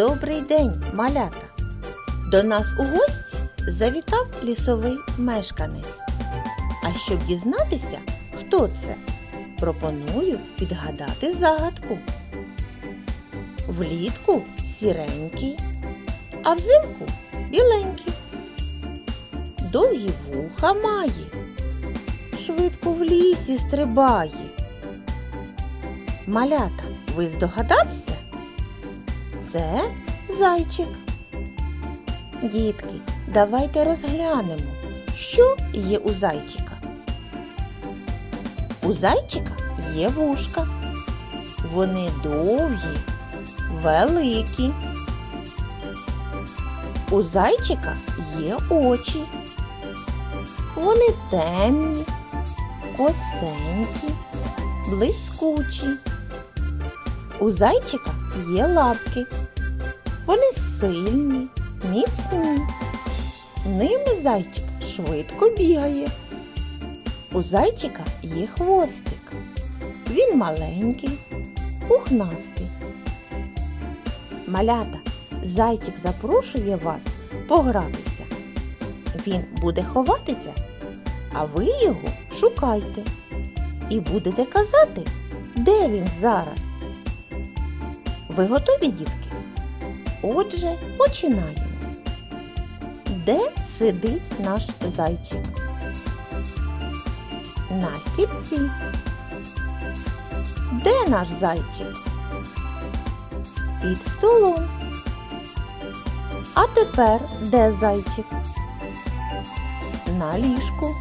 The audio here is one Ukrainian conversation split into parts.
Добрий день, малята! До нас у гості завітав лісовий мешканець. А щоб дізнатися, хто це, пропоную підгадати загадку. Влітку сіренький, а взимку біленький. Довгі вуха має, швидко в лісі стрибає. Малята, ви здогадалися? Це зайчик. Дітки, давайте розглянемо, що є у зайчика. У зайчика є вушка. Вони довгі, великі. У зайчика є очі. Вони темні, косенькі, блискучі. У зайчика є лапки. Вони сильні, міцні. Ними зайчик швидко бігає. У зайчика є хвостик. Він маленький, пухнастий. Малята, зайчик запрошує вас погратися. Він буде ховатися, а ви його шукайте. І будете казати, де він зараз. Ви готові, дітки? Отже, починаємо. Де сидить наш зайчик? На стільці. Де наш зайчик? Під столом. А тепер де зайчик? На ліжку.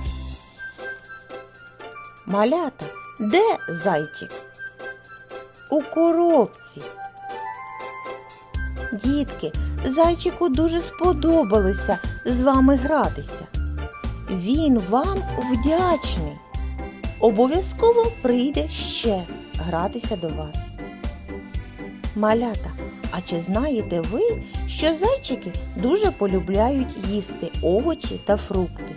Малята, де зайчик? У коробці. Дітки, зайчику дуже сподобалося з вами гратися. Він вам вдячний. Обов'язково прийде ще гратися до вас. Малята, а чи знаєте ви, що зайчики дуже полюбляють їсти овочі та фрукти?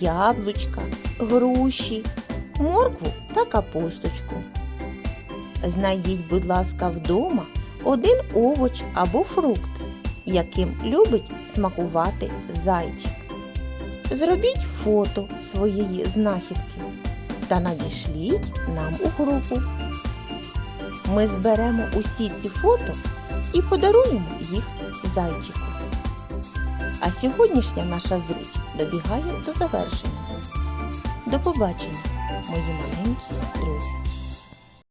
Яблучка, груші, моркву та капусточку. Знайдіть, будь ласка, вдома один овоч або фрукт, яким любить смакувати зайчик. Зробіть фото своєї знахідки та надішліть нам у групу. Ми зберемо усі ці фото і подаруємо їх зайчику. А сьогоднішня наша зустріч добігає до завершення. До побачення, мої маленькі